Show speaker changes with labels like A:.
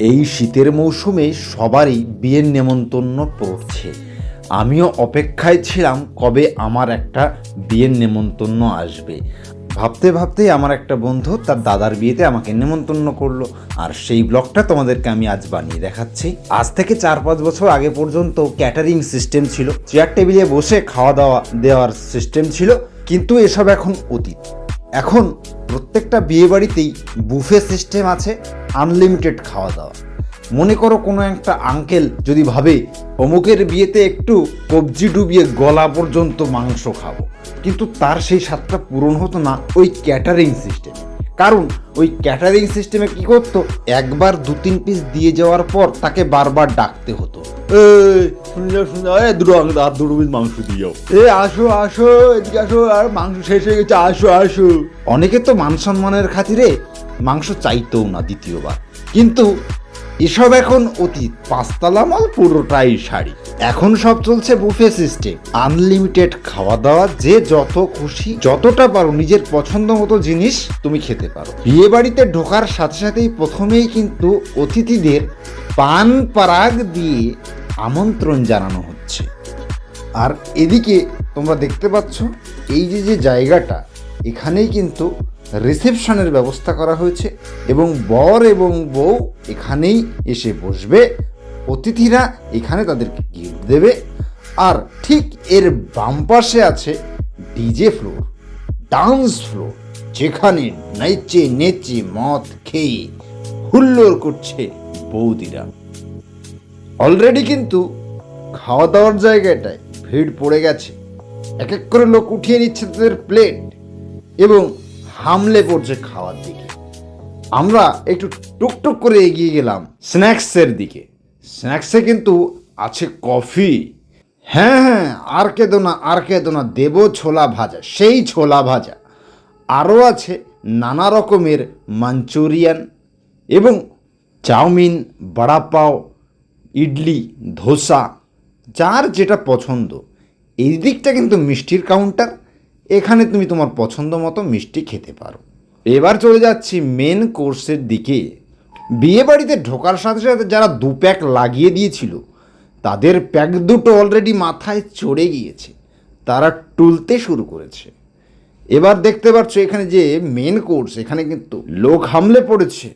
A: এই শীতের মৌসুমে সবারই বিয়ের নেমন্তন্ন পড়ছে। আমিও অপেক্ষায় ছিলাম কবে আমার একটা বিয়ের নেমন্তন্ন আসবে। ভাবতে ভাবতেই আমার একটা বন্ধু তার দাদার বিয়েতে আমাকে নেমন্তন্ন করল। আর সেই ব্লগটা তোমাদেরকে আমি আজ বানিয়ে দেখাচ্ছি। আজ থেকে চার পাঁচ বছর আগে পর্যন্ত ক্যাটারিং সিস্টেম ছিল। চেয়ার টেবিলে বসে খাওয়া দাওয়া দেওয়ার সিস্টেম ছিল, কিন্তু এসব এখন অতীত। এখন প্রত্যেকটা বিয়ে বাড়িতেই বুফে সিস্টেম আছে আনলিমিটেড খাওয়া দাওয়া। মনে করো কোনো একটা আঙ্কেল যদি ভাবে, অমুকের বিয়েতে একটু কবজি ডুবিয়ে গলা পর্যন্ত মাংস খাব, কিন্তু তার সেই স্বাদটা পূরণ হতো না ওই ক্যাটারিং সিস্টেমে কারণ ওই ক্যাটারিং সিস্টেমে কি করতো? একবার দু তিন পিস দিয়ে যাওয়ার পর তাকে বারবার ডাকতে হতো। এই শুনে যাও শুনে যাও এই দুটো আর দুটো পিস মাংস দিয়ে যাও। এ আসো আসো এদিকে আসো আর মাংস শেষ হয়ে গেছে আসো আসো। অনেকে তো মান সম্মানের খাতিরে মাংস চাইতেও না দ্বিতীয়বার। কিন্তু এসব এখন অতীত পাঁচতলা মাল পুরোটাই শাড়ি। এখন সব চলছে বুফে সিস্টেম। আনলিমিটেড খাওয়া দাওয়া যে যত খুশি যতটা পারো নিজের পছন্দ মতো জিনিস তুমি খেতে পারো। বিয়ে বাড়িতে ঢোকার সাথে সাথেই প্রথমেই কিন্তু অতিথিদের পান পারাগ দিয়ে আমন্ত্রণ জানানো হচ্ছে। আর এদিকে তোমরা দেখতে পাচ্ছ, এই যে যে জায়গাটা, এখানেই কিন্তু রিসেপশনের ব্যবস্থা করা হয়েছে এবং বর এবং বউ এখানেই এসে বসবে। অতিথিরা এখানে তাদেরকে গিফট দেবে। আর ঠিক এর বাম পাশে আছে ডিজে ফ্লোর, ডান্স ফ্লোর, যেখানে নেচে নেচে মদ খেয়ে হুল্লোড় করছে বৌদিরা। অলরেডি কিন্তু খাওয়া দাওয়ার জায়গাটায় ভিড় পড়ে গেছে। এক এক করে লোক উঠিয়ে নিচ্ছে তাদের প্লেট এবং হামলে পড়ছে খাওয়ার দিকে। আমরা একটু টুকটুক করে এগিয়ে গেলাম স্ন্যাক্সের দিকে। স্ন্যাক্সে কিন্তু আছে কফি। হ্যাঁ হ্যাঁ আর কেদো না, আর কেদো না, দেবো ছোলা ভাজা, সেই ছোলা ভাজা। আরও আছে নানা রকমের মাঞ্চুরিয়ান এবং চাউমিন, বড়া পাও ইডলি, ধোসা, যার যেটা পছন্দ। এই দিকটা কিন্তু মিষ্টির কাউন্টার এখানে তুমি তোমার পছন্দ মতো মিষ্টি খেতে পারো। এবার চলে যাচ্ছি মেন কোর্সের দিকে। বিয়ে বাড়িতে ঢোকার সাথে সাথে যারা দু প্যাক লাগিয়ে দিয়েছিল, তাদের প্যাক দুটো অলরেডি মাথায় চড়ে গিয়েছে। তারা টুলতে শুরু করেছে। এবার দেখতে পাচ্ছ এখানে যে মেন কোর্স এখানে কিন্তু লোক হামলে পড়েছে।